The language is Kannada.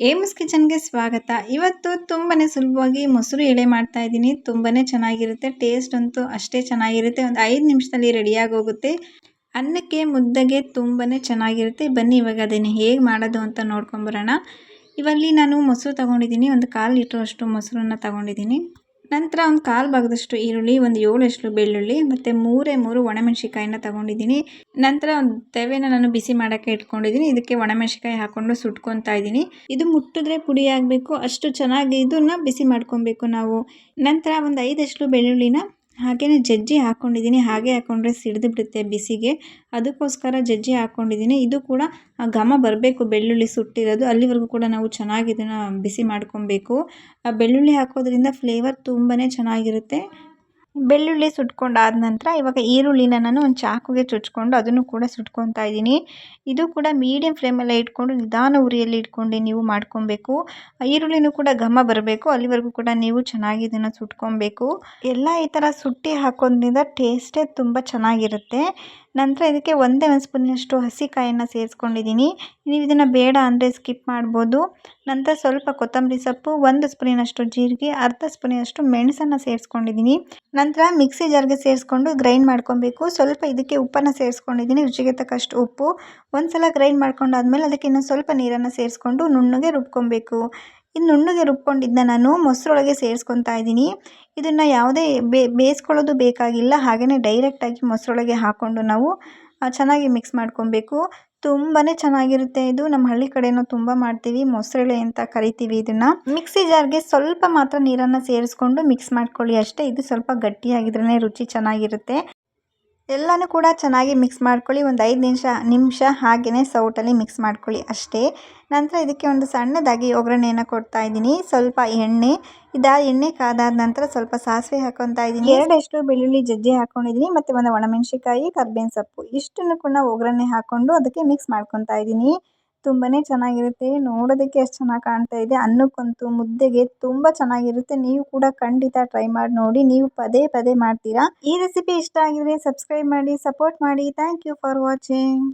ಏಮ್ಸ್ ಕಿಚನ್ಗೆ ಸ್ವಾಗತ. ಇವತ್ತು ತುಂಬಾ ಸುಲಭವಾಗಿ ಮೊಸರು ಎಳೆ ಮಾಡ್ತಾ ಇದ್ದೀನಿ. ತುಂಬಾ ಚೆನ್ನಾಗಿರುತ್ತೆ. ಟೇಸ್ಟ್ ಅಂತೂ ಅಷ್ಟೇ ಚೆನ್ನಾಗಿರುತ್ತೆ. ಒಂದು ಐದು ನಿಮಿಷದಲ್ಲಿ ರೆಡಿಯಾಗಿ ಹೋಗುತ್ತೆ ಅನ್ನಕ್ಕೆ ಮುದ್ದೆಗೆ ತುಂಬಾ ಚೆನ್ನಾಗಿರುತ್ತೆ. ಬನ್ನಿ ಇವಾಗ ಅದನ್ನು ಹೇಗೆ ಮಾಡೋದು ಅಂತ ನೋಡ್ಕೊಂಬರೋಣ ಇವಲ್ಲಿ ನಾನು ಮೊಸರು ತೊಗೊಂಡಿದ್ದೀನಿ. ಒಂದು ಕಾಲು ಲೀಟ್ರ್ ಅಷ್ಟು ಮೊಸರನ್ನ ತೊಗೊಂಡಿದ್ದೀನಿ. ನಂತರ ಒಂದು ಕಾಲು ಭಾಗದಷ್ಟು ಈರುಳ್ಳಿ, ಒಂದು ಏಳಷ್ಟು ಬೆಳ್ಳುಳ್ಳಿ, ಮತ್ತು ಮೂರೇ ಮೂರು ಒಣಮೆಣ್ಸಿಕಾಯಿನ ತೊಗೊಂಡಿದ್ದೀನಿ. ನಂತರ ಒಂದು ತೆವೆನ ನಾನು ಬಿಸಿ ಮಾಡೋಕ್ಕೆ ಇಟ್ಕೊಂಡಿದ್ದೀನಿ. ಇದಕ್ಕೆ ಒಣಮೆಣ್ಸಿಕಾಯಿ ಹಾಕ್ಕೊಂಡು ಸುಟ್ಕೊತಾ ಇದ್ದೀನಿ. ಇದು ಮುಟ್ಟಿದ್ರೆ ಪುಡಿ ಆಗಬೇಕು. ಅಷ್ಟು ಚೆನ್ನಾಗಿ ಇದನ್ನು ಬಿಸಿ ಮಾಡ್ಕೊಬೇಕು ನಾವು. ನಂತರ ಒಂದು ಐದಷ್ಟು ಬೆಳ್ಳುಳ್ಳಿನ ಹಾಗೆಯೇ ಜಜ್ಜಿ ಹಾಕ್ಕೊಂಡಿದ್ದೀನಿ ಹಾಗೆ ಹಾಕ್ಕೊಂಡ್ರೆ ಸಿಡಿದು ಬಿಡುತ್ತೆ ಬಿಸಿಗೆ. ಅದಕ್ಕೋಸ್ಕರ ಜಜ್ಜಿ ಹಾಕ್ಕೊಂಡಿದ್ದೀನಿ ಇದು ಕೂಡ ಘಮ ಬರಬೇಕು, ಬೆಳ್ಳುಳ್ಳಿ ಸುಟ್ಟಿರೋದು. ಅಲ್ಲಿವರೆಗೂ ಕೂಡ ನಾವು ಚೆನ್ನಾಗಿ ಇದನ್ನು ಬಿಸಿ ಮಾಡ್ಕೊಬೇಕು. ಬೆಳ್ಳುಳ್ಳಿ ಹಾಕೋದ್ರಿಂದ ಫ್ಲೇವರ್ ತುಂಬಾ ಚೆನ್ನಾಗಿರುತ್ತೆ. ಬೆಳ್ಳುಳ್ಳಿ ಸುಟ್ಕೊಂಡಾದ ನಂತರ ಇವಾಗ ಈರುಳ್ಳಿನ ನಾನು ಒಂದು ಚಾಕುಗೆ ಚುಚ್ಕೊಂಡು ಅದನ್ನು ಕೂಡ ಸುಟ್ಕೊತಾ ಇದ್ದೀನಿ. ಇದು ಕೂಡ ಮೀಡಿಯಮ್ ಫ್ಲೇಮಲ್ಲೇ ಇಟ್ಕೊಂಡು ನಿಧಾನ ಉರಿಯಲ್ಲಿ ಇಟ್ಕೊಂಡು ನೀವು ಮಾಡ್ಕೊಬೇಕು. ಈರುಳ್ಳಿನೂ ಕೂಡ ಘಮ ಬರಬೇಕು. ಅಲ್ಲಿವರೆಗೂ ಕೂಡ ನೀವು ಚೆನ್ನಾಗಿ ಇದನ್ನು ಸುಟ್ಕೊಬೇಕು. ಎಲ್ಲ ಈ ಥರ ಸುಟ್ಟಿ ಹಾಕೋದ್ರಿಂದ ಟೇಸ್ಟೇ ತುಂಬ ಚೆನ್ನಾಗಿರುತ್ತೆ. ನಂತರ ಇದಕ್ಕೆ ಒಂದೇ ಒಂದು ಸ್ಪೂನಷ್ಟು ಹಸಿಕಾಯನ್ನು ಸೇರಿಸ್ಕೊಂಡಿದ್ದೀನಿ. ನೀವು ಇದನ್ನು ಬೇಡ ಅಂದರೆ ಸ್ಕಿಪ್ ಮಾಡ್ಬೋದು. ನಂತರ ಸ್ವಲ್ಪ ಕೊತ್ತಂಬರಿ ಸೊಪ್ಪು, ಒಂದು ಸ್ಪೂನಿನಷ್ಟು ಜೀರಿಗೆ, ಅರ್ಧ ಸ್ಪೂನಿನಷ್ಟು ಮೆಣಸನ್ನು ಸೇರಿಸ್ಕೊಂಡಿದ್ದೀನಿ. ನಂತರ ಮಿಕ್ಸಿ ಜಾರ್ಗೆ ಸೇರಿಸ್ಕೊಂಡು ಗ್ರೈಂಡ್ ಮಾಡ್ಕೊಬೇಕು. ಸ್ವಲ್ಪ ಇದಕ್ಕೆ ಉಪ್ಪನ್ನು ಸೇರಿಸ್ಕೊಂಡಿದ್ದೀನಿ, ರುಚಿಗೆ ತಕ್ಕಷ್ಟು ಉಪ್ಪು. ಒಂದು ಸಲ ಗ್ರೈಂಡ್ ಮಾಡ್ಕೊಂಡಾದ್ಮೇಲೆ ಅದಕ್ಕೆ ಇನ್ನೊಂದು ಸ್ವಲ್ಪ ನೀರನ್ನು ಸೇರಿಸ್ಕೊಂಡು ನುಣ್ಣಗೆ ರುಬ್ಕೊಬೇಕು. ಇದು ನುಣ್ಣಗೆ ರುಬ್ಕೊಂಡಿದ್ದನ್ನ ನಾನು ಮೊಸರೊಳಗೆ ಸೇರಿಸ್ಕೊತಾ ಇದ್ದೀನಿ. ಇದನ್ನು ಯಾವುದೇ ಬೇಯಿಸ್ಕೊಳ್ಳೋದು ಬೇಕಾಗಿಲ್ಲ ಹಾಗೆಯೇ ಡೈರೆಕ್ಟಾಗಿ ಮೊಸರೊಳಗೆ ಹಾಕ್ಕೊಂಡು ನಾವು ಚೆನ್ನಾಗಿ ಮಿಕ್ಸ್ ಮಾಡ್ಕೊಬೇಕು. ತುಂಬಾ ಚೆನ್ನಾಗಿರುತ್ತೆ ಇದು. ನಮ್ಮ ಹಳ್ಳಿ ಕಡೆಯೂ ತುಂಬ ಮಾಡ್ತೀವಿ. ಮೊಸರೆಳೆ ಅಂತ ಕರಿತೀವಿ ಇದನ್ನ. ಮಿಕ್ಸಿ ಜಾರ್ಗೆ ಸ್ವಲ್ಪ ಮಾತ್ರ ನೀರನ್ನ ಸೇರಿಸ್ಕೊಂಡು ಮಿಕ್ಸ್ ಮಾಡ್ಕೊಳ್ಳಿ ಅಷ್ಟೇ. ಇದು ಸ್ವಲ್ಪ ಗಟ್ಟಿಯಾಗಿದ್ರೇ ರುಚಿ ಚೆನ್ನಾಗಿರುತ್ತೆ. ಎಲ್ಲನೂ ಕೂಡ ಚೆನ್ನಾಗಿ ಮಿಕ್ಸ್ ಮಾಡ್ಕೊಳ್ಳಿ. ಒಂದು ಐದು ನಿಮಿಷ ನಿಮಿಷ ಹಾಗೆಯೇ ಸೌಟಲ್ಲಿ ಮಿಕ್ಸ್ ಮಾಡ್ಕೊಳ್ಳಿ ಅಷ್ಟೇ. ನಂತರ ಇದಕ್ಕೆ ಒಂದು ಸಣ್ಣದಾಗಿ ಒಗ್ಗರಣೆಯನ್ನು ಕೊಡ್ತಾ ಇದ್ದೀನಿ. ಸ್ವಲ್ಪ ಎಣ್ಣೆ, ಇದಾ ಎಣ್ಣೆ ಕಾದಾದ ನಂತರ ಸ್ವಲ್ಪ ಸಾಸಿವೆ ಹಾಕೊತಾ ಇದ್ದೀನಿ. ಎರಡಷ್ಟು ಬೆಳ್ಳುಳ್ಳಿ ಜಜ್ಜಿ ಹಾಕೊಂಡಿದ್ದೀನಿ. ಮತ್ತು ಒಂದು ಒಣಮೆಣಸಿಕಾಯಿ ಕರ್ಬೇವಿನ ಸೊಪ್ಪು, ಇಷ್ಟನ್ನು ಕೂಡ ಒಗ್ಗರಣೆ ಹಾಕ್ಕೊಂಡು ಅದಕ್ಕೆ ಮಿಕ್ಸ್ ಮಾಡ್ಕೊತಾ ಇದ್ದೀನಿ. ತುಂಬಾ ಚೆನ್ನಾಗಿರುತ್ತೆ. ನೋಡೋದಕ್ಕೆ ಎಷ್ಟು ಚೆನ್ನಾಗಿ ಕಾಣ್ತಾ ಇದೆ. ಅನ್ನಕ್ಕಂತೂ ಮುದ್ದೆಗೆ ತುಂಬಾ ಚೆನ್ನಾಗಿರುತ್ತೆ. ನೀವು ಕೂಡ ಖಂಡಿತ ಟ್ರೈ ಮಾಡಿ ನೋಡಿ. ನೀವು ಪದೇ ಪದೇ ಮಾಡ್ತೀರಾ. ಈ ರೆಸಿಪಿ ಇಷ್ಟ ಆಗಿದ್ರೆ ಸಬ್ಸ್ಕ್ರೈಬ್ ಮಾಡಿ ಸಪೋರ್ಟ್ ಮಾಡಿ. Thank you for watching